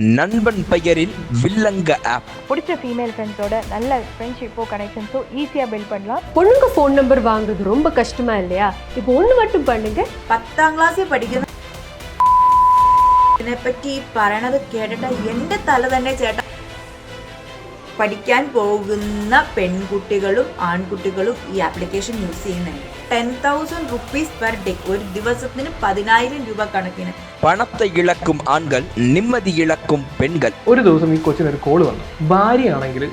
நண்பன் பெயரில் வில்லங்க ஆப் பிடிச்ச ஃபீமேல் ஃப்ரெண்ட்ஸோட நல்ல ஃப்ரெண்ட்ஷிப்போ கனெக்ஷன்ஸோ ஈஸியாக பில்ட் பண்ணலாம் பொண்ணுங்க ஃபோன் நம்பர் வாங்குறது ரொம்ப கஷ்டமா இல்லையா இப்போ ஒண்ணு மட்டும் பண்ணுங்க പത്താം ക്ലാസ്സിൽ പഠിക്കുന്ന ഇതിനെപ്പറ്റി പറയണത് കേട്ടിട്ട് എൻ്റെ തല തന്നെ ചേട്ടാ പഠിക്കാൻ പോകുന്ന പെൺകുട്ടികളും ആൺകുട്ടികളും ഈ ആപ്ലിക്കേഷൻ യൂസ് ചെയ്യുന്നുണ്ട് Ten thousand rupees per day ഒരു ദിവസത്തിന് പതിനായിരം രൂപ കണക്കിന് பணத்தை இழக்கும் ஆண்கள் நிம்மதி இழக்கும் பெண்கள் ഒരു ദിവസം ഈ കൊച്ചിന് ഒരു കോള് വന്നു ഭാര്യയാണെങ്കിൽ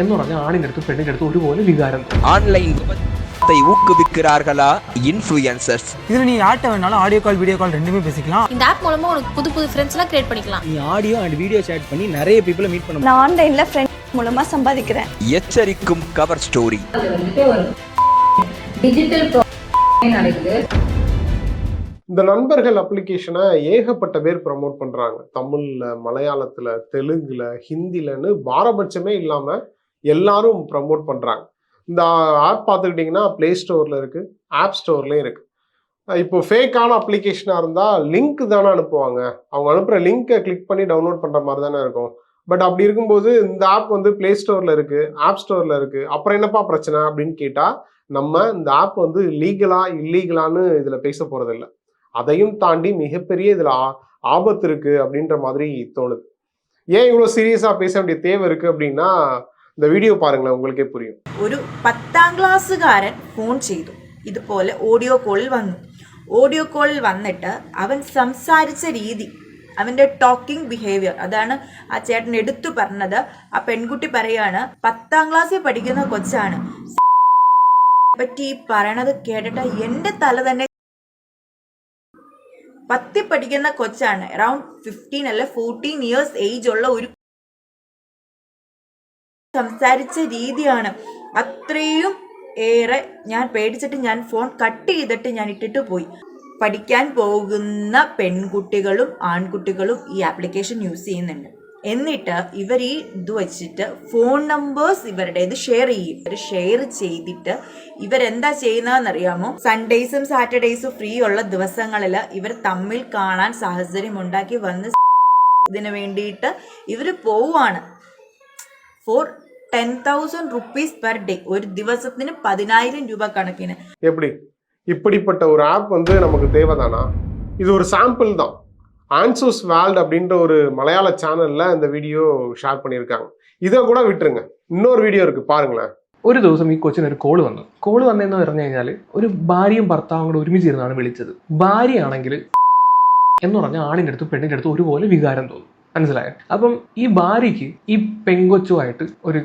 എന്ന് പറഞ്ഞ ആണിൻ്റെ അടുത്ത് പെണ്ണിൻ്റെ അടുത്ത് ഒരുപോലെ വികാരം തോന്നും. ஆன்லைன் விபத்தை ஊக்குவிக்கிறார்களா இன்ஃப்ளூயன்சர்ஸ் இதில் நீ யார்கிட்ட வேணாலும் ஆடியோ கால் வீடியோ கால் ரெண்டுமே பேசிக்கலாம் இந்த ஆப் மூலமா உனக்கு புது புது ஃப்ரெண்ட்ஸ்லாம் கிரியேட் பண்ணிக்கலாம் நீ ஆடியோ அண்ட் வீடியோ சேட் பண்ணி நிறைய பீப்புளை மீட் பண்ண நான் ஆன்லைனில் ஃப்ரெண்ட் மூலமாக சம்பாதிக்கிறேன் எச்சரிக்கும் கவர் ஸ்டோரி இந்த நண்பர்கள் அப்ளிகேஷனை ஏகப்பட்ட பேர் ப்ரமோட் பண்றாங்க. தமிழ்ல மலையாளத்துல தெலுங்குல ஹிந்திலன்னு பாரபட்சமே இல்லாம எல்லாரும் ப்ரமோட் பண்றாங்க. இந்த ஆப் பார்த்துக்கிட்டிங்கன்னா ப்ளே ஸ்டோர்ல இருக்கு ஆப் ஸ்டோர்லயும் இருக்கு. இப்போ ஃபேக்கான அப்ளிகேஷனாக இருந்தால் லிங்க் தானே அனுப்புவாங்க. அவங்க அனுப்புகிற லிங்க்கை கிளிக் பண்ணி டவுன்லோட் பண்ணுற மாதிரி தானே இருக்கும். பட் அப்படி இருக்கும்போது இந்த ஆப் வந்து ப்ளே ஸ்டோரில் இருக்குது ஆப் ஸ்டோரில் இருக்குது அப்புறம் என்னப்பா பிரச்சனை அப்படின்னு கேட்டால் நம்ம இந்த ஆப் வந்து லீகலா இல்லீகலான்னு இதில் பேச போகிறதில்ல அதையும் தாண்டி மிகப்பெரிய இதில் ஆபத்து இருக்குது அப்படின்ற மாதிரி தோணுது ஏன் இவ்வளோ சீரியஸாக பேச வேண்டிய தேவை இருக்குது அப்படின்னா இந்த வீடியோ பாருங்களேன் உங்களுக்கே புரியும் ഒരു പത്താം ക്ലാസ്സുകാരൻ ഫോൺ ചെയ്തു ഇതുപോലെ ഓഡിയോ കോളിൽ വന്നു ഓഡിയോ കോളിൽ വന്നിട്ട് അവൻ സംസാരിച്ച രീതി അവന്റെ ടോക്കിംഗ് ബിഹേവിയർ അതാണ് ആ ചേട്ടൻ എടുത്തു പറഞ്ഞത്. ആ പെൺകുട്ടി പറയാണ് പത്താം ക്ലാസ്സിൽ പഠിക്കുന്ന കൊച്ചാണ്. പറ്റി പറയണത് കേട്ടിട്ട് എന്റെ തല തന്നെ പത്തി പഠിക്കുന്ന കൊച്ചാണ്. അറൌണ്ട് ഫിഫ്റ്റീൻ അല്ലെ ഫോർട്ടീൻ ഇയേഴ്സ് ഏജ് ഉള്ള ഒരു സംസാരിച്ച രീതിയാണ്. അത്രയും ഏറെ ഞാൻ പേടിച്ചിട്ട് ഞാൻ ഫോൺ കട്ട് ചെയ്തിട്ട് ഞാൻ ഇട്ടിട്ട് പോയി. പഠിക്കാൻ പോകുന്ന പെൺകുട്ടികളും ആൺകുട്ടികളും ഈ ആപ്ലിക്കേഷൻ യൂസ് ചെയ്യുന്നുണ്ട്. എന്നിട്ട് ഇവർ ഈ ഇത് വെച്ചിട്ട് ഫോൺ നമ്പേഴ്സ് ഇവരുടെ ഇത് ഷെയർ ചെയ്യും. ഇവർ ഷെയർ ചെയ്തിട്ട് ഇവരെന്താ ചെയ്യുന്നതെന്നറിയാമോ? സൺഡേയ്സും സാറ്റർഡേയ്സും ഫ്രീ ഉള്ള ദിവസങ്ങളിൽ ഇവർ തമ്മിൽ കാണാൻ സാഹചര്യം ഉണ്ടാക്കി വന്ന് ഇതിന് വേണ്ടിയിട്ട് ഇവർ പോവാണ് for ten thousand rupees per day ഒരു ദിവസത്തിന് പതിനായിരം രൂപ കണക്കിന്. എപ്പടി? இப்படிப்பட்ட ஒரு ஆப் வந்து நமக்கு தேவைதானா இது ஒரு சாம்பிள் தான் ஆன்சூஸ் வேல்ட் அப்படின்ற ஒரு மலையாள சேனல்ல இந்த வீடியோ ஷேர் பண்ணியிருக்காங்க இதை கூட விட்டுருங்க இன்னொரு வீடியோ இருக்கு பாருங்களேன் ഒരു ദിവസം ഈ കൊച്ചിന് ഒരു കോള് വന്നു കോള് വന്നതെന്ന് പറഞ്ഞു കഴിഞ്ഞാൽ ഒരു ഭാര്യയും ഭർത്താവും കൂടെ ഒരുമിച്ചിരുന്നാണ് വിളിച്ചത് ഭാര്യയാണെങ്കിൽ എന്ന് പറഞ്ഞ ആണിൻ്റെ അടുത്ത് പെണ്ണിൻ്റെ അടുത്ത് ഒരുപോലെ വികാരം തോന്നും മനസ്സിലായോ അപ്പം ഈ ഭാര്യയ്ക്ക് ഈ പെങ്കൊച്ചുമായിട്ട് ഒരു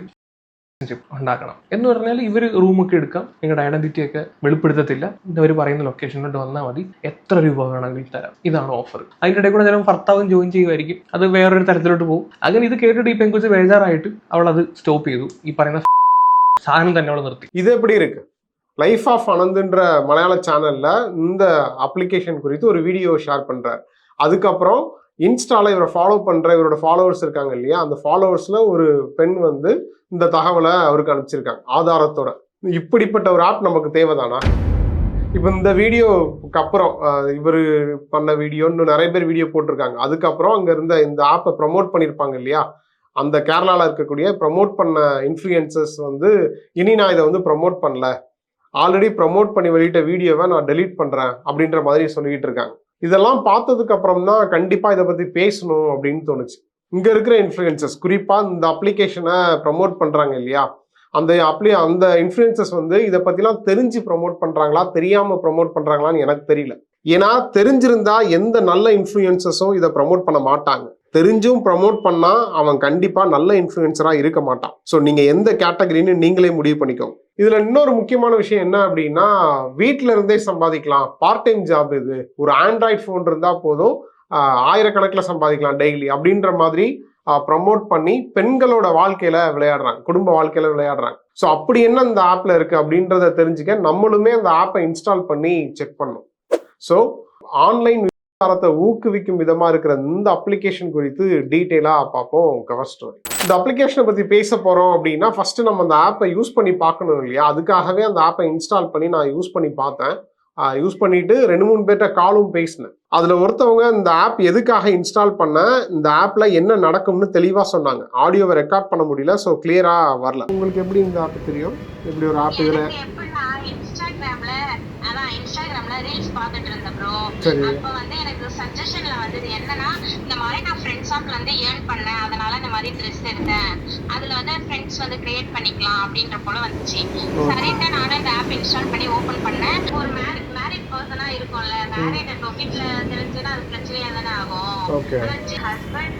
relationship ഉണ്ടാക്കണം എന്ന് പറഞ്ഞാൽ ഇവർ റൂമൊക്കെ എടുക്കാം നിങ്ങളുടെ ഐഡന്റിറ്റി ഒക്കെ വെളിപ്പെടുത്തത്തില്ല അവർ പറയുന്ന ലൊക്കേഷനിലോട്ട് വന്നാൽ മതി എത്ര രൂപ വേണമെങ്കിൽ തരാം ഇതാണ് ഓഫർ അതിൻ്റെ ഇടയിൽ കൂടെ ചിലപ്പോൾ ഭർത്താവും ജോയിൻ ചെയ്യുമായിരിക്കും അത് വേറൊരു തരത്തിലോട്ട് പോകും അങ്ങനെ ഇത് കേട്ടിട്ട് ഈ പെങ്കൊച്ച് ബേജാറായിട്ട് അവൾ അത് സ്റ്റോപ്പ് ചെയ്തു ഈ പറയുന്ന സാധനം തന്നെ അവൾ നിർത്തി இது எப்படி இருக்கு லைஃப் ஆஃப் அனந்த்ன்ற மலையாள சேனல்ல இந்த அப்ளிகேஷன் குறித்து ஒரு வீடியோ ஷேர் பண்றார் அதுக்கப்புறம் இன்ஸ்டால இவரை ஃபாலோ பண்ற இவரோட ஃபாலோவர்ஸ் இருக்காங்க இல்லையா? அந்த ஃபாலோவர்ஸ்ல ஒரு பெண் வந்து இந்த தகவலை அவருக்கு அனுப்பிச்சிருக்காங்க ஆதாரத்தோட. இப்படிப்பட்ட ஒரு ஆப் நமக்கு தேவைதானா? இப்போ இந்த வீடியோக்கு அப்புறம் இவர் பண்ண வீடியோ இன்னும் நிறைய பேர் வீடியோ போட்டிருக்காங்க. அதுக்கப்புறம் அங்க இருந்த இந்த ஆப்பை ப்ரமோட் பண்ணியிருப்பாங்க இல்லையா? அந்த கேரளாவில் இருக்கக்கூடிய ப்ரமோட் பண்ண இன்ஃப்ளூயன்சஸ் வந்து இனி நான் இதை வந்து ப்ரமோட் பண்ணல. ஆல்ரெடி ப்ரமோட் பண்ணி வெளியிட்ட வீடியோவை நான் டெலீட் பண்றேன் அப்படின்ற மாதிரி சொல்லிக்கிட்டு இருக்காங்க. இதெல்லாம் பார்த்ததுக்கு அப்புறம் தான் கண்டிப்பாக இதை பற்றி பேசணும் அப்படின்னு தோணுச்சு. இங்கே இருக்கிற இன்ஃப்ளூயன்சஸ் குறிப்பாக இந்த அப்ளிகேஷனை ப்ரமோட் பண்ணுறாங்க இல்லையா? அந்த அப்ளி அந்த இன்ஃப்ளூயன்சஸ் வந்து இதை பற்றிலாம் தெரிஞ்சு ப்ரமோட் பண்ணுறாங்களா தெரியாமல் ப்ரமோட் பண்ணுறாங்களான்னு எனக்கு தெரியல. ஏன்னா தெரிஞ்சிருந்தா எந்த நல்ல இன்ஃப்ளூயன்சஸும் இதை ப்ரமோட் பண்ண மாட்டாங்க. தெரிஞ்சும் ப்ரமோட் பண்ணா அவன் கண்டிப்பா நல்ல இன்ஃபுளுசரா இருக்க மாட்டான். ஸோ நீங்க எந்த கேட்டகரின்னு நீங்களே முடிவு பண்ணிக்கோங்க. இதுல இன்னொரு முக்கியமான விஷயம் என்ன அப்படின்னா வீட்டில இருந்தே சம்பாதிக்கலாம். பார்ட் டைம் ஜாப் இது. ஒரு ஆண்ட்ராய்ட் ஃபோன் இருந்தா போதும் ஆயிரக்கணக்கில் சம்பாதிக்கலாம் டெய்லி அப்படின்ற மாதிரி ப்ரமோட் பண்ணி பெண்களோட வாழ்க்கையில விளையாடுறாங்க. குடும்ப வாழ்க்கையில விளையாடுறாங்க. ஸோ அப்படி என்ன இந்த ஆப்ல இருக்கு அப்படின்றத தெரிஞ்சுக்க நம்மளுமே அந்த ஆப்பை இன்ஸ்டால் பண்ணி செக் பண்ணும் ஸோ ஆன்லைன் வியாபாரத்தை ஊக்குவிக்கும் விதமா இருக்கிற இந்த அப்ளிகேஷன் குறித்து டீட்டெயிலா பார்ப்போம் கவர் ஸ்டோரி இந்த அப்ளிகேஷனை பத்தி பேச போறோம் அப்படின்னா ஃபர்ஸ்ட் நம்ம அந்த ஆப்பை யூஸ் பண்ணி பார்க்கணும் இல்லையா? அதுக்காகவே அந்த ஆப்பை இன்ஸ்டால் பண்ணி நான் யூஸ் பண்ணி பார்த்தேன். யூஸ் பண்ணிட்டு ரெண்டு மூணு பேர்கிட்ட காலும் பேசினேன். அதில் ஒருத்தவங்க இந்த ஆப் எதுக்காக இன்ஸ்டால் பண்ண இந்த ஆப்பில் என்ன நடக்கும்னு தெளிவாக சொன்னாங்க. ஆடியோவை ரெக்கார்ட் பண்ண முடியல ஸோ கிளியராக வரல. உங்களுக்கு எப்படி இந்த ஆப் தெரியும்? எப்படி ஒரு ஆப் இதில் அப்ப வந்து எனக்கு சஜஷன்ல வந்தது என்னன்னா இந்த மாதிரி நான் ஃப்ரெண்ட்ஸ் ஆப்ல வந்து ஏர்ன் பண்ணேன் அதனால இந்த மாதிரி ட்ரெஸ் எடுத்தேன். அதுல வந்து ஃப்ரெண்ட்ஸ் வந்து கிரியேட் பண்ணிக்கலாம் அப்படின்ற போல வந்துச்சு. சரின்ட்டு நானும் இந்த ஆப் இன்ஸ்டால் பண்ணி ஓபன் பண்ணேன். ஒரு மேரிட் பர்சனா இருக்கும்ல மேரிட் இப்போ வீட்டுல தெரிஞ்சுன்னா அது பிரச்சனையா தானே ஆகும். ஹஸ்பண்ட்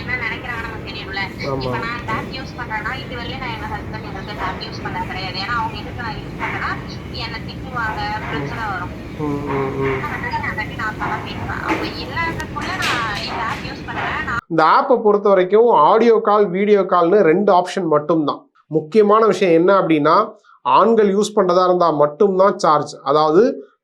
என்ன நினைக்கிறாங்க நமக்கு தெரியும்ல. ஆமா. இப்ப நான் டேப் யூஸ் பண்றேன்னா இது வரையும் நான் எங்க ஹஸ்பண்ட் எனக்கு டேப் யூஸ் பண்ண கிடையாது. ஏன்னா அவங்க இதுக்கு நான் யூஸ் பண்ணேன்னா என்னை திட்டுவாங்க பிரச்சனை வரும். இந்த ஆப்பை பொறுத்த வரைக்கும் ஆடியோ கால் வீடியோ கால்னு ரெண்டு ஆப்ஷன் மட்டும்தான். முக்கியமான விஷயம் என்ன அப்படின்னா ஆண்கள் யூஸ் பண்ணுறதா இருந்தால் மட்டும்தான் சார்ஜ் அதாவது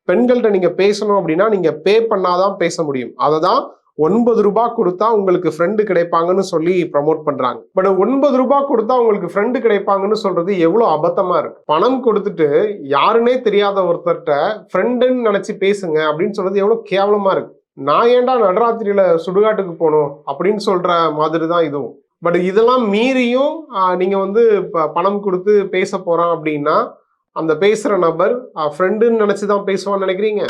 பெண்கள்கிட்ட நீங்கள் பேசணும் அப்படின்னா நீங்கள் பே பண்ணாதான் பேச முடியும். அதை தான் ஒன்பது ரூபாய் கொடுத்தா உங்களுக்கு ஃப்ரெண்டு கிடைப்பாங்கன்னு சொல்லி ப்ரமோட் பண்றாங்க. பட் ஒன்பது ரூபாய் கொடுத்தா உங்களுக்கு ஃப்ரெண்டு கிடைப்பாங்கன்னு சொல்றது எவ்வளோ அபத்தமா இருக்கு? பணம் கொடுத்துட்டு யாருன்னே தெரியாத ஒருத்தர்கிட்ட ஃப்ரெண்டுன்னு நினைச்சு பேசுங்க அப்படின்னு சொல்றது எவ்வளோ கேவலமா இருக்கு. நான் ஏன்டா நடராத்திரியில சுடுகாட்டுக்கு போகணும் அப்படின்னு சொல்ற மாதிரி தான் இதுவும். பட் இதெல்லாம் மீறியும் நீங்க வந்து ப- பணம் கொடுத்து பேச போறோம் அப்படின்னா அந்த பேசுற நபர் ஃப்ரெண்டுன்னு நினச்சி தான் பேசுவான்னு நினைக்கிறீங்க?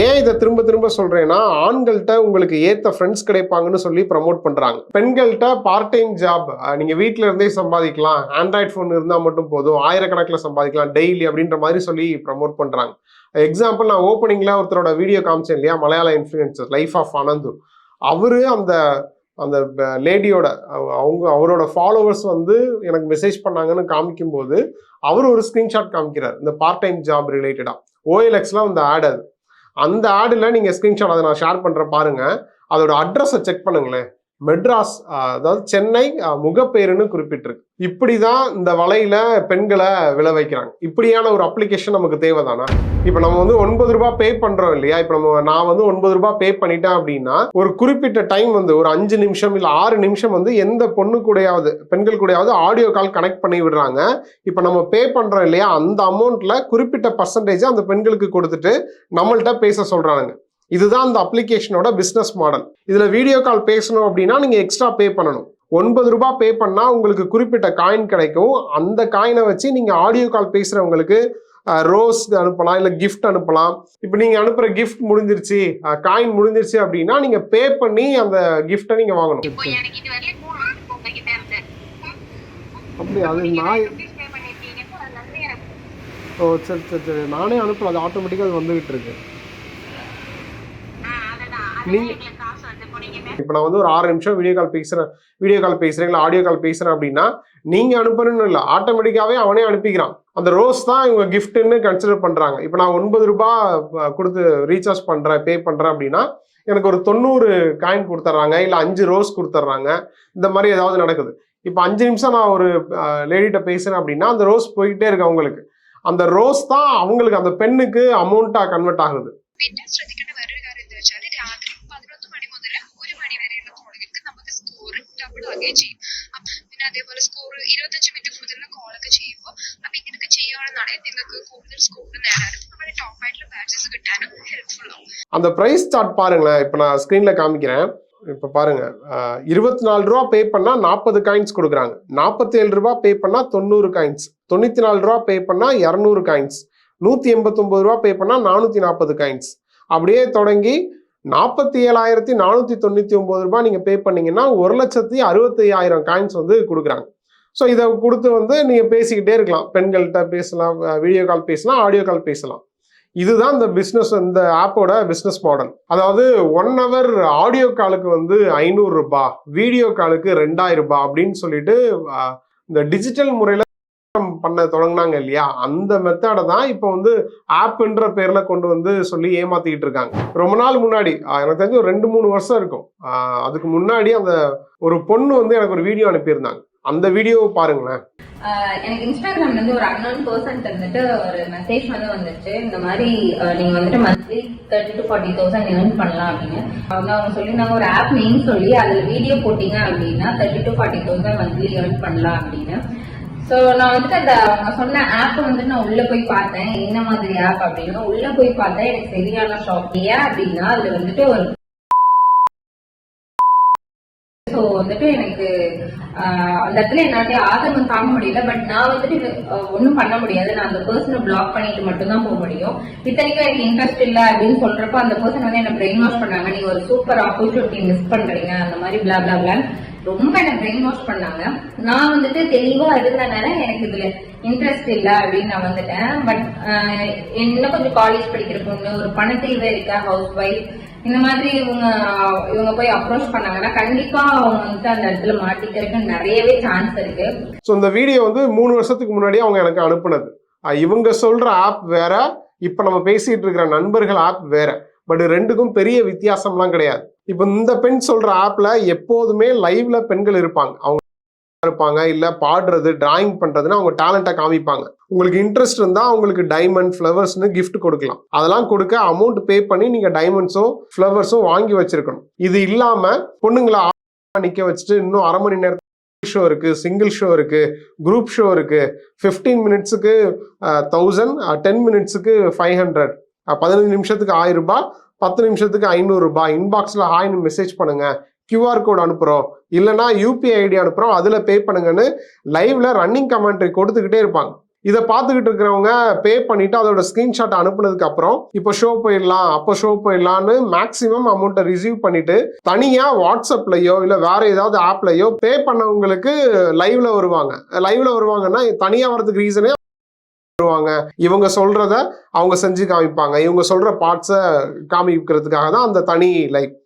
ஏன் இதை திரும்ப திரும்ப சொல்றேன்னா ஆண்கள்கிட்ட உங்களுக்கு ஏத்த ஃப்ரெண்ட்ஸ் கிடைப்பாங்கன்னு சொல்லி ப்ரமோட் பண்றாங்க. பெண்கள்கிட்ட பார்ட் டைம் ஜாப் நீங்க வீட்டில் இருந்தே சம்பாதிக்கலாம். ஆண்ட்ராய்ட் ஃபோன் இருந்தா மட்டும் போதும். ஆயிரக்கணக்கில் சம்பாதிக்கலாம் டெய்லி அப்படின்ற மாதிரி சொல்லி ப்ரமோட் பண்றாங்க. எக்ஸாம்பிள் நான் ஓப்பனிங்ல ஒருத்தரோட வீடியோ காமிச்சேன் இல்லையா? மலையாள இன்ஃபுளுசர் லைஃப் ஆஃப் ஆனந்து அவரு அந்த அந்த லேடியோட அவங்க அவரோட ஃபாலோவர்ஸ் வந்து எனக்கு மெசேஜ் பண்ணாங்கன்னு காமிக்கும்போது அவர் ஒரு ஸ்கிரீன்ஷாட் காமிக்கிறார். இந்த பார்ட் டைம் ஜாப் ரிலேட்டடா ஓஎல்எக்ஸ்லாம் அந்த ஆட் அது. அந்த ஆடில் நீங்கள் ஸ்க்ரீன்ஷாட் அதை நான் ஷேர் பண்ணுறேன் பாருங்கள் அதோட அட்ரஸை செக் பண்ணுங்களேன். மெட்ராஸ் அதாவது சென்னை முகப்பேருன்னு குறிப்பிட்டிருக்கு. இப்படி தான் இந்த வலையில பெண்களை விளை வைக்கிறாங்க. இப்படியான ஒரு அப்ளிகேஷன் நமக்கு தேவைதானா? இப்போ நம்ம வந்து ஒன்பது ரூபாய் பே பண்றோம் இல்லையா? இப்போ நம்ம நான் வந்து ஒன்பது ரூபாய் பே பண்ணிட்டேன் அப்படின்னா ஒரு குறிப்பிட்ட டைம் வந்து ஒரு அஞ்சு நிமிஷம் இல்லை ஆறு நிமிஷம் வந்து எந்த பொண்ணு கூடயாவது பெண்கள் கூடயாவது ஆடியோ கால் கனெக்ட் பண்ணி விடுறாங்க. இப்போ நம்ம பே பண்றோம் இல்லையா? அந்த அமௌண்ட்ல குறிப்பிட்ட பர்சன்டேஜ் அந்த பெண்களுக்கு கொடுத்துட்டு நம்மள்ட்ட பேச சொல்றாங்க இதுதான் இந்த அப்ளிகேஷனோட பிஸ்னஸ் மாடல் இதுல வீடியோ கால் பேசணும் அப்படின்னா நீங்க எக்ஸ்ட்ரா பே பண்ணணும். ஒன்பது ரூபாய் பே பண்ணா உங்களுக்கு குறிப்பிட்ட காயின் கிடைக்கும். அந்த காயினை வச்சு நீங்க ஆடியோ கால் பேசுறவங்களுக்கு ரோஸ் அனுப்பலாம் இல்லை gift அனுப்பலாம். இப்போ நீங்க அனுப்புற gift முடிஞ்சிருச்சு காயின் முடிஞ்சிருச்சு அப்படின்னா நீங்க பே பண்ணி அந்த கிஃப்ட்டை நீங்க வாங்கணும். இப்போ எனக்கு இது வரையும் மூணு வருஷம் உங்ககிட்ட இருந்து. அப்படி அது நான் ஓ சரி சரி சரி. நானே அனுப்பல அது ஆட்டோமேட்டிக்காக அது வந்துகிட்டு இருக்கு ஆ, அதுதான் அதுதான் நீங்க- எங்களுக்கு காசு வந்து இப்போ நான் வந்து ஒரு ஆறு நிமிஷம் வீடியோ கால் பேசுகிறேன் வீடியோ கால் பேசுகிறேன் இல்லை ஆடியோ கால் பேசுகிறேன் அப்படின்னா நீங்கள் அனுப்பணும்னு இல்லை. ஆட்டோமேட்டிக்காகவே அவனே அனுப்பிக்கிறான். அந்த ரோஸ் தான் இவங்க கிஃப்ட்டுன்னு கன்சிடர் பண்ணுறாங்க இப்போ நான் ஒன்பது ரூபாய் கொடுத்து ரீசார்ஜ் பண்ணுறேன் பே பண்ணுறேன் அப்படின்னா எனக்கு ஒரு தொண்ணூறு காயின் கொடுத்துட்றாங்க இல்லை அஞ்சு ரோஸ் கொடுத்துட்றாங்க இந்த மாதிரி ஏதாவது நடக்குது. இப்போ அஞ்சு நிமிஷம் நான் ஒரு லேடிகிட்ட பேசுகிறேன் அப்படின்னா அந்த ரோஸ் போயிட்டே இருக்கு அவங்களுக்கு. அந்த ரோஸ் தான் அவங்களுக்கு அந்த பெண்ணுக்கு அமௌண்ட்டாக கன்வெர்ட் ஆகுது. സ്കോർ ഡബിൾ ആകുകയും ചെയ്യും അപ്പൊ പിന്നെ അതേപോലെ സ്കോർ ഇരുപത്തഞ്ച് മിനിറ്റ് കൂടുതലുള്ള കോളൊക്കെ ചെയ്യുമ്പോൾ അപ്പൊ ഇങ്ങനെയൊക്കെ ചെയ്യുകയാണെന്നുണ്ടെങ്കിൽ നിങ്ങൾക്ക് കൂടുതൽ സ്കോർ നേടാനും നമ്മുടെ ടോപ്പ് ആയിട്ടുള്ള ബാച്ചസ് കിട്ടാനും ഹെൽപ്ഫുൾ ആവും அந்த ப்ரைஸ் சார்ட் பாருங்களேன் இப்போ நான் ஸ்க்ரீனில் காமிக்கிறேன் இப்போ பாருங்க இருபத்தி நாலு ரூபா பே பண்ணால் நாற்பது காயின்ஸ் கொடுக்குறாங்க நாற்பத்தி ஏழு ரூபா பே பண்ணால் தொண்ணூறு காயின்ஸ் தொண்ணூற்றி நாலு ரூபா பே பண்ணால் இரநூறு காயின்ஸ் நூற்றி எண்பத்தொம்பது ரூபா பே பண்ணால் நானூற்றி நாற்பது காயின்ஸ் அப்படியே தொடங்கி நாற்பத்தி ஏழாயிரத்தி நானூற்றி தொண்ணூற்றி ஒம்பது ரூபாய் நீங்கள் பே பண்ணீங்கன்னா ஒரு லட்சத்தி அறுபத்தி ஆயிரம் காயின்ஸ் வந்து கொடுக்குறாங்க. ஸோ இதை கொடுத்து வந்து நீங்கள் பேசிக்கிட்டே இருக்கலாம். பெண்கள்கிட்ட பேசலாம் வீடியோ கால் பேசலாம் ஆடியோ கால் பேசலாம். இதுதான் இந்த பிஸ்னஸ் இந்த ஆப்போட பிஸ்னஸ் மாடல் அதாவது ஒன் ஹவர் ஆடியோ காலுக்கு வந்து ஐநூறு ரூபாய் வீடியோ காலுக்கு ரெண்டாயிரம் ரூபாய் அப்படின்னு சொல்லிட்டு இந்த டிஜிட்டல் முறையில் பண்ண தொடங்கினாங்க இல்லையா? அந்த மெத்தடை தான் இப்போ வந்து ஆப்ன்ற பேரில் கொண்டு வந்து சொல்லி ஏமாத்திக்கிட்டு இருக்காங்க. ரொம்ப நாள் முன்னாடி எனக்கு தெரிஞ்சு ஒரு ரெண்டு மூணு வருஷம் இருக்கும். அதுக்கு முன்னாடி அந்த ஒரு பொண்ணு வந்து எனக்கு ஒரு வீடியோ அனுப்பியிருந்தாங்க. அந்த வீடியோவை பாருங்களேன். எனக்கு இன்ஸ்டாகிராம்ல இருந்து ஒரு அன்னோன் பர்சன்ட் இருந்துட்டு ஒரு மெசேஜ் வந்து வந்துச்சு. இந்த மாதிரி நீங்க வந்துட்டு monthly thirty to forty thousand earn பண்ணலாம் அப்படின்னு. அவங்க அவங்க சொல்லியிருந்தாங்க ஒரு ஆப் நேம் சொல்லி அதுல வீடியோ போட்டீங்க அப்படின்னா thirty to forty thousand monthly earn பண்ணலாம் அப்படின்னு. ஸோ நான் வந்துட்டு அந்த அவங்க சொன்ன ஆப் வந்துட்டு நான் உள்ள போய் பார்த்தேன். என்ன மாதிரி ஆப் அப்படின்னா உள்ள போய் பார்த்தா எனக்கு சரியான ஷாக் ஏன் அப்படின்னா அதுல வந்துட்டு ஒரு ஸோ வந்துட்டு எனக்கு அந்த இடத்துல என்னாலே ஆதங்கம் தாங்க முடியல. பட் நான் வந்துட்டு ஒன்றும் பண்ண முடியாது. நான் அந்த பர்சனை பிளாக் பண்ணிட்டு மட்டும்தான் போக முடியும். இத்தனைக்கும் எனக்கு இன்ட்ரெஸ்ட் இல்லை அப்படின்னு சொல்றப்ப அந்த பர்சன் வந்து என்ன பிரெயின் வாஷ் பண்ணாங்க. நீ ஒரு சூப்பர் ஆப்பர்ச்சுனிட்டி மிஸ் பண்றீங்க. அந்த மாதிரி பிளா பிளா பிளான் ரொம்ப என்ன பிரெயின் வாஷ் பண்ணாங்க. நான் வந்துட்டு தெளிவா இருந்தனால எனக்கு இதுல இன்ட்ரெஸ்ட் இல்ல அப்படின்னு நான் வந்துட்டேன். பட் என்ன கொஞ்சம் காலேஜ் படிக்கிற பொண்ணு ஒரு பணத்தேவை இருக்கா ஹவுஸ் ஒய்ஃப் இந்த மாதிரி இவங்க இவங்க போய் அப்ரோச் பண்ணாங்கன்னா கண்டிப்பா அவங்க வந்துட்டு அந்த இடத்துல மாட்டிக்கிறதுக்கு நிறையவே சான்ஸ் இருக்கு. ஸோ இந்த வீடியோ வந்து மூணு வருஷத்துக்கு முன்னாடி அவங்க எனக்கு அனுப்புனது. இவங்க சொல்ற ஆப் வேற இப்போ நம்ம பேசிட்டு இருக்கிற நண்பர்கள் ஆப் வேற. பட் ரெண்டுக்கும் பெரிய வித்தியாசம்லாம் கிடையாது. இப்போ இந்த பெண் சொல்ற ஆப்ல எப்போதுமே லைவ்ல பெண்கள் இருப்பாங்க. அவங்க இருப்பாங்க இல்ல பாடுறது டிராயிங் பண்றதுன்னு அவங்க டேலண்ட்டை காமிப்பாங்க. உங்களுக்கு இன்ட்ரெஸ்ட் இருந்தா அவங்களுக்கு டைமண்ட் ஃப்ளவர்ஸ்னு கிஃப்ட் கொடுக்கலாம். அதெல்லாம் கொடுக்க அமௌண்ட் பே பண்ணி நீங்க டைமண்ட்ஸும் ஃப்ளவர்ஸும் வாங்கி வச்சிருக்கணும். இது இல்லாம பொண்ணுங்களை நிக்க வச்சுட்டு இன்னும் அரை மணி நேரத்தில் ஷோ இருக்கு சிங்கிள் ஷோ இருக்கு குரூப் ஷோ இருக்கு. ஃபிஃப்டீன் மினிட்ஸுக்கு தௌசண்ட் டென் மினிட்ஸுக்கு ஃபைவ் ஹண்ட்ரட் பதினஞ்சு நிமிஷத்துக்கு ஆயிரம் ரூபாய் பத்து நிமிஷத்துக்கு ஐநூறுரூபா இன்பாக்ஸில் ஹாய்னு மெசேஜ் பண்ணுங்க. கியூஆர் கோட் அனுப்புகிறோம் இல்லைனா யூபிஐ ஐடி அனுப்புகிறோம் அதில் பே பண்ணுங்கன்னு லைவ்ல ரன்னிங் கமெண்ட்ரி கொடுத்துக்கிட்டே இருப்பாங்க. இதை பார்த்துக்கிட்டு இருக்கிறவங்க பே பண்ணிவிட்டு அதோட ஸ்க்ரீன்ஷாட் அனுப்புனதுக்கு அப்புறம் இப்போ ஷோ போயிடலாம் அப்போ ஷோ போயிடலான்னு மேக்ஸிமம் அமௌண்ட்டை ரிசீவ் பண்ணிட்டு தனியாக வாட்ஸ்அப்லையோ இல்லை வேற ஏதாவது ஆப்லையோ பே பண்ணவங்களுக்கு லைவ்ல வருவாங்க. லைவ்ல வருவாங்கன்னா தனியாக வரதுக்கு ரீசனே விட்டுருவாங்க. இவங்க சொல்றத அவங்க செஞ்சு காமிப்பாங்க. இவங்க சொல்ற பார்ட்ஸை காமிக்கிறதுக்காக தான் அந்த தனி life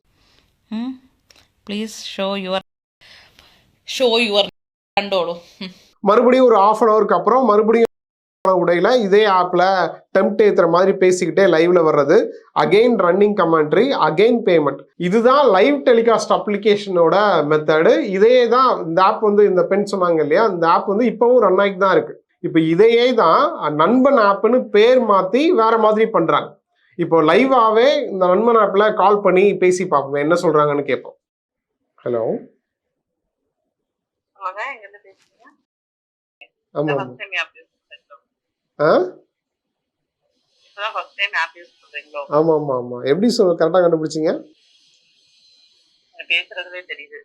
please show your show your மறுபடியும் ஒரு ஆஃப் அன் ஹவருக்கு அப்புறம் மறுபடியும் உடையில இதே ஆப்ல டெம்ட் ஏத்துற மாதிரி பேசிக்கிட்டே லைவ்ல வர்றது. Again running commentary again payment இதுதான் லைவ் டெலிகாஸ்ட் அப்ளிகேஷனோட மெத்தடு இதே தான் இந்த ஆப் வந்து இந்த பெண் சொன்னாங்க இல்லையா? இந்த ஆப் வந்து இப்பவும் ரன் ஆகி தான் இருக்கு. இப்போ இதையே தான் நண்பன் ஆப்னு பேர் மாத்தி வேற மாதிரி பண்றாங்க. இப்போ லைவாவே இந்த நண்பன் ஆப்ல கால் பண்ணி பேசி பார்ப்போம். என்ன சொல்றாங்கன்னு கேட்போம். ஹலோ ஆமா ஆ? ஆமா ஆமா ஆமா. எப்படி சொல் கரெக்டா கண்டுபிடிச்சீங்க? பேசுறதுலே தெரியுது.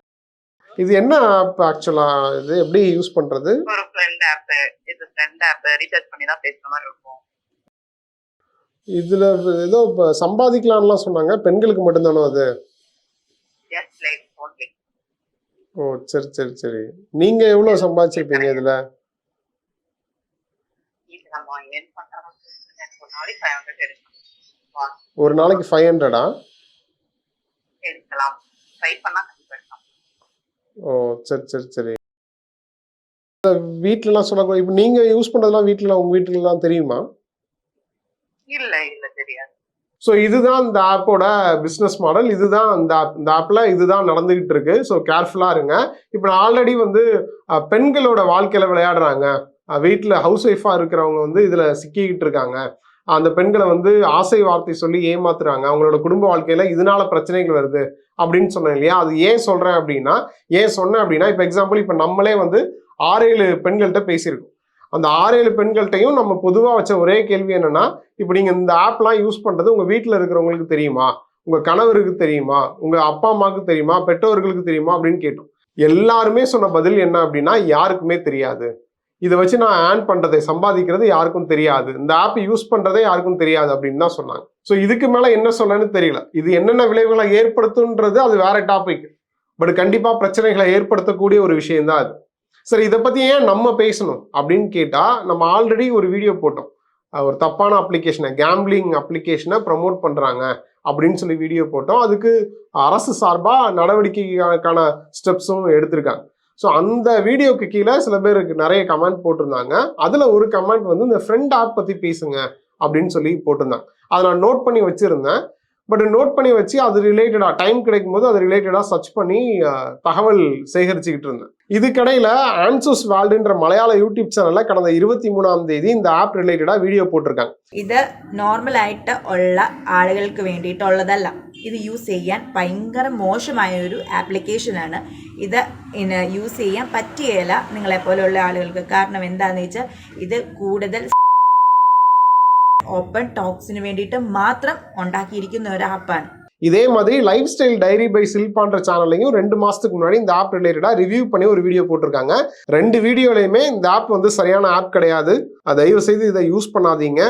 இது என்ன ஆப் ஆக்சுவலா இது? எப்படி யூஸ் பண்றது? ஒரு ஃப்ரெண்ட் ஆப் இது ஃப்ரெண்ட் ஆப் ரீசார்ஜ் பண்ணி தான் பேசுற மாதிரி இருக்கும். இதுல ஏதோ சம்பாதிக்கலாம்லாம் சொன்னாங்க. பெண்களுக்கு மட்டும்தானோ அது? ஓ சரி சரி சரி. நீங்க எவ்வளவு சம்பாதிச்சிருப்பீங்க இதுல? ஒரு நாளைக்கு ஃபைவ் ஹண்ட்ரட் எடுக்கலாம். ட்ரை பண்ணா ஓ சரி சரி சரி. வீட்டுலலாம் சொல்ல இப்போ நீங்க யூஸ் பண்றதெல்லாம் வீட்டுல உங்க வீட்டுலலாம் தெரியுமா? இல்ல இல்ல தெரியாது. ஸோ இதுதான் இந்த ஆப்போட பிஸ்னஸ் மாடல் இதுதான் இந்த ஆப் இந்த ஆப்பில் இதுதான் நடந்துகிட்டு இருக்கு. ஸோ கேர்ஃபுல்லாக இருங்க. இப்போ நான் ஆல்ரெடி வந்து பெண்களோட வாழ்க்கையில விளையாடுறாங்க. வீட்டில் ஹவுஸ் ஒய்ஃபாக இருக்கிறவங்க வந்து இதில் சிக்கிக்கிட்டு இருக்காங்க. அந்த பெண்களை வந்து ஆசை வார்த்தை சொல்லி ஏமாத்துறாங்க. அவங்களோட குடும்ப வாழ்க்கையில இதனால பிரச்சனைகள் வருது அப்படின்னு சொன்னேன் இல்லையா? அது ஏன் சொல்றேன் அப்படின்னா ஏன் சொன்னேன் அப்படின்னா இப்போ எக்ஸாம்பிள் இப்போ நம்மளே வந்து ஆறேழு பெண்கள்கிட்ட பேசியிருக்கோம். அந்த ஆறேழு பெண்கள்கிட்டையும் நம்ம பொதுவாக வச்ச ஒரே கேள்வி என்னன்னா இப்போ நீங்க இந்த ஆப்லாம் யூஸ் பண்றது உங்க வீட்டில் இருக்கிறவங்களுக்கு தெரியுமா? உங்க கணவருக்கு தெரியுமா? உங்க அப்பா அம்மாவுக்கு தெரியுமா? பெற்றோர்களுக்கு தெரியுமா? அப்படின்னு கேட்டோம். எல்லாருமே சொன்ன பதில் என்ன அப்படின்னா யாருக்குமே தெரியாது. இதை வச்சு நான் ஏர்ன் பண்றதை சம்பாதிக்கிறது யாருக்கும் தெரியாது. இந்த ஆப் யூஸ் பண்ணுறதே யாருக்கும் தெரியாது அப்படின்னு தான் சொன்னாங்க. ஸோ இதுக்கு மேலே என்ன சொல்லணும்னு தெரியல. இது என்னென்ன விளைவுகளை ஏற்படுத்துன்றது அது வேற டாபிக் பட் கண்டிப்பாக பிரச்சனைகளை ஏற்படுத்தக்கூடிய ஒரு விஷயம்தான் அது. சரி இதை பற்றி ஏன் நம்ம பேசணும் அப்படின்னு கேட்டால் நம்ம ஆல்ரெடி ஒரு வீடியோ போட்டோம். ஒரு தப்பான அப்ளிகேஷனை கேம்பிளிங் அப்ளிகேஷனை ப்ரமோட் பண்ணுறாங்க அப்படின்னு சொல்லி வீடியோ போட்டோம். அதுக்கு அரசு சார்பாக நடவடிக்கைக்கான ஸ்டெப்ஸும் எடுத்திருக்காங்க. ஸோ அந்த வீடியோக்கு கீழே சில பேருக்கு நிறைய கமெண்ட் போட்டிருந்தாங்க. அதில் ஒரு கமெண்ட் வந்து இந்த ஃப்ரெண்ட் ஆப் பற்றி பேசுங்க அப்படின்னு சொல்லி போட்டிருந்தாங்க. அதை நான் நோட் பண்ணி வச்சுருந்தேன். பட் நோட் பண்ணி வச்சு அது ரிலேட்டடாக டைம் கிடைக்கும் போது அது ரிலேட்டடாக சர்ச் பண்ணி தகவல் சேகரிச்சுக்கிட்டு இருந்தேன். இதுக்கடையில் ஆன்சர்ஸ் வேல்டுன்ற மலையாள யூடியூப் சேனலில் கடந்த இருபத்தி மூணாம் தேதி இந்த ஆப் ரிலேட்டடாக வீடியோ போட்டிருக்காங்க. ഇത് നോർമൽ ആയിട്ട് ഉള്ള ആളുകൾക്ക് വേണ്ടിയിട്ടുള്ളതല്ല ഇത് യൂസ് ചെയ്യാൻ ഭയങ്കര മോശമായ ഒരു ആപ്ലിക്കേഷനാണ് ഇത് യൂസ് ചെയ്യാൻ പറ്റുകയില്ല നിങ്ങളെപ്പോലെയുള്ള ആളുകൾക്ക്. കാരണം എന്താണെന്ന് വെച്ചാൽ ഇത് കൂടുതൽ ഓപ്പൺ ടോക്സിന് വേണ്ടിയിട്ട് മാത്രം ഉണ്ടാക്കിയിരിക്കുന്ന ഒരു ആപ്പാണ് இதே மாதிரி லைஃப் ஸ்டைல் டைரி பை சில்பான்ற சேனல்லையும் ரெண்டு மாதத்துக்கு முன்னாடி இந்த ஆப் ரிலேட்டடாக ரிவ்யூ பண்ணி ஒரு வீடியோ போட்டிருக்காங்க. ரெண்டு வீடியோலையுமே இந்த ஆப் வந்து சரியான ஆப் கிடையாது. தயவு செய்து இதை யூஸ் பண்ணாதீங்க.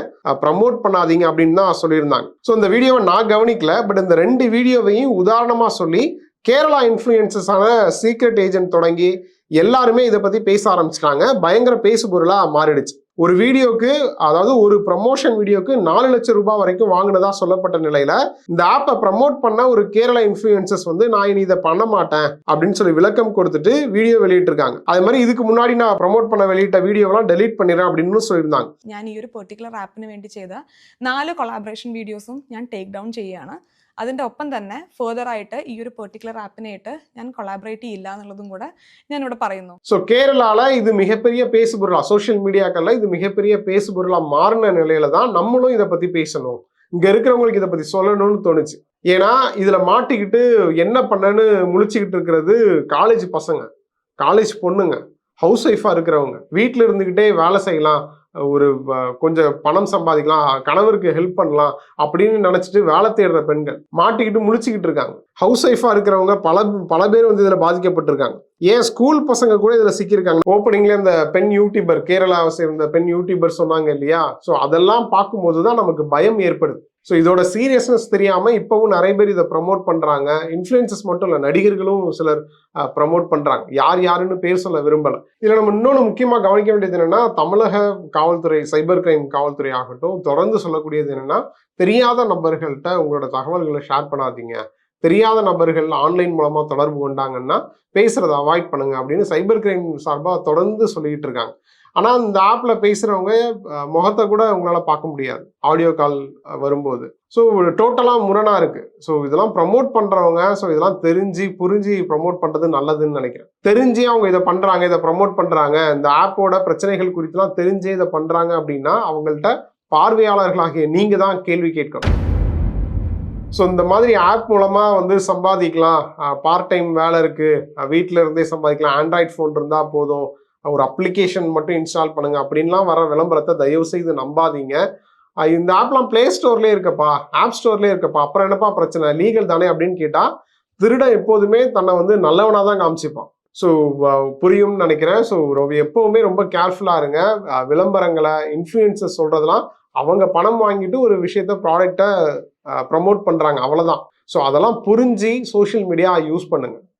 ப்ரமோட் பண்ணாதீங்க அப்படின்னு தான் சொல்லியிருந்தாங்க. ஸோ இந்த வீடியோவை நான் கவனிக்கல. பட் இந்த ரெண்டு வீடியோவையும் உதாரணமாக சொல்லி கேரளா இன்ஃப்ளூயன்சஸான சீக்ரெட் ஏஜென்ட் தொடங்கி எல்லாருமே இதை பற்றி பேச ஆரம்பிச்சிட்டாங்க பயங்கர பேசு பொருளாக மாறிடுச்சு ஒரு வீடியோக்கு அதாவது ஒரு ப்ரமோஷன் வீடியோக்கு நாலு லட்சம் ரூபாய் வரைக்கும் வாங்கினதா சொல்லப்பட்ட நிலையில இந்த ஆப்பை ப்ரமோட் பண்ண ஒரு கேரளா இன்ஃப்ளூயன்சஸ் வந்து நான் இனி இதை பண்ண மாட்டேன் அப்படின்னு சொல்லி விளக்கம் கொடுத்துட்டு வீடியோ வெளியிட்டிருக்காங்க அது மாதிரி இதுக்கு முன்னாடி நான் ப்ரமோட் பண்ண வெளியிட்ட வீடியோவெல்லாம் டெலீட் பண்ணிடுறேன் அப்படின்னு சொல்லியிருந்தாங்க ഞാൻ ഈ ഒരു പെർട്ടിക്കുലർ ആപ്പിന് വേണ്ടി ചെയ്ത നാല് കൊളാബറേഷൻ വീഡിയോസും ഞാൻ ടേക്ക് ഡൗൺ ചെയ്യുകയാണ് അതിൻ്റെ ഒപ്പം തന്നെ ഫെർദർ ആയിട്ട് ഈ ഒരു പെർട്ടിക്കുലർ ആപ്പിനായിട്ട് ഞാൻ കൊളാബറേറ്റ് ചെയ്യില്ല എന്നുള്ളതും കൂടെ ഞാനിവിടെ പറയുന്നു ஸோ கேரளால இது மிகப்பெரிய பேசு பொருளா சோஷியல் மீடியாக்கள்ல இது மிகப்பெரிய பேசு பொருளா மாறின நிலையில தான் நம்மளும் இதை பத்தி பேசணும் இங்க இருக்கிறவங்களுக்கு இதை பத்தி சொல்லணும்னு தோணுச்சு ஏன்னா இதுல மாட்டிக்கிட்டு என்ன பண்ணன்னு முழிச்சுக்கிட்டு இருக்கிறது காலேஜ் பசங்க காலேஜ் பொண்ணுங்க ஹவுஸ் ஒய்ஃபா இருக்கிறவங்க வீட்டில் இருந்துக்கிட்டே வேலை செய்யலாம் ஒரு கொஞ்சம் பணம் சம்பாதிக்கலாம் கணவருக்கு ஹெல்ப் பண்ணலாம் அப்படின்னு நினச்சிட்டு வேலை தேடுற பெண்கள் மாட்டிக்கிட்டு முழிச்சுக்கிட்டு இருக்காங்க. ஹவுஸ் ஒய்ஃபாக இருக்கிறவங்க பல பல பேர் வந்து இதில் பாதிக்கப்பட்டிருக்காங்க. ஏன் ஸ்கூல் பசங்க கூட இதில் சிக்கியிருக்காங்க? ஓப்பனிங்ல இந்த பெண் யூடியூபர் கேரளாவை சேர்ந்த பெண் யூடியூபர் சொன்னாங்க இல்லையா? ஸோ அதெல்லாம் பார்க்கும்போது தான் நமக்கு பயம் ஏற்படுது. ஸோ இதோட சீரியஸ்னஸ் தெரியாமல் இப்பவும் நிறைய பேர் இதை ப்ரமோட் பண்ணுறாங்க இன்ஃப்ளூயன்சஸ் மட்டும் இல்லை நடிகர்களும் சிலர் ப்ரமோட் பண்ணுறாங்க யார் யாருன்னு பேர் சொல்ல விரும்பலை. இதில் நம்ம இன்னொன்று முக்கியமாக கவனிக்க வேண்டியது என்னென்னா தமிழக காவல்துறை சைபர் கிரைம் காவல்துறை ஆகட்டும் தொடர்ந்து சொல்லக்கூடியது என்னென்னா தெரியாத நபர்கள்ட்ட உங்களோட தகவல்களை ஷேர் பண்ணாதீங்க. தெரியாத நபர்கள் ஆன்லைன் மூலமாக தொடர்பு கொண்டாங்கன்னா பேசுகிறத அவாய்ட் பண்ணுங்க அப்படின்னு சைபர் கிரைம் சார்பாக தொடர்ந்து சொல்லிட்டு இருக்காங்க. ஆனால் இந்த ஆப்பில் பேசுகிறவங்க முகத்தை கூட உங்களால் பார்க்க முடியாது. ஆடியோ கால் வரும்போது. ஸோ டோட்டலாக முரணாக இருக்குது ஸோ இதெல்லாம் ப்ரமோட் பண்ணுறவங்க ஸோ இதெல்லாம் தெரிஞ்சு புரிஞ்சு ப்ரமோட் பண்ணுறது நல்லதுன்னு நினைக்கிறேன். தெரிஞ்சே அவங்க இதை பண்ணுறாங்க இதை ப்ரமோட் பண்ணுறாங்க இந்த ஆப்போட பிரச்சனைகள் குறித்துலாம் தெரிஞ்சே இதை பண்ணுறாங்க அப்படின்னா அவங்கள்ட்ட பார்வையாளர்களாகிய நீங்கள் தான் கேள்வி கேட்கணும். ஸோ இந்த மாதிரி ஆப் மூலமாக வந்து சம்பாதிக்கலாம். பார்ட் டைம் வேலை இருக்குது வீட்டில் இருந்தே சம்பாதிக்கலாம். ஆண்ட்ராய்ட் ஃபோன் இருந்தால் போதும். ஒரு அப்ளிகேஷன் மட்டும் இன்ஸ்டால் பண்ணுங்க. அப்படின்லாம் வர விளம்பரத்தை தயவு செய்து நம்பாதீங்க இந்த ஆப்லாம் பிளே ஸ்டோர்லேயே இருக்கப்பா. ஆப் ஸ்டோர்லேயே இருக்கப்பா. அப்புறம் என்னப்பா பிரச்சனை? லீகல் தானே அப்படின்னு கேட்டா திருடன் எப்போதுமே தன்னை வந்து நல்லவனா தான் காமிச்சிப்பான். ஸோ புரியும்னு நினைக்கிறேன். ஸோ எப்பவுமே ரொம்ப கேர்ஃபுல்லாக இருங்க. விளம்பரங்களை இன்ஃப்ளூயன்சஸ் சொல்றதெல்லாம் அவங்க பணம் வாங்கிட்டு ஒரு விஷயத்த ப்ராடக்டை ப்ரமோட் பண்றாங்க. அவ்வளவுதான். ஸோ அதெல்லாம் புரிஞ்சு சோஷியல் மீடியா யூஸ் பண்ணுங்க.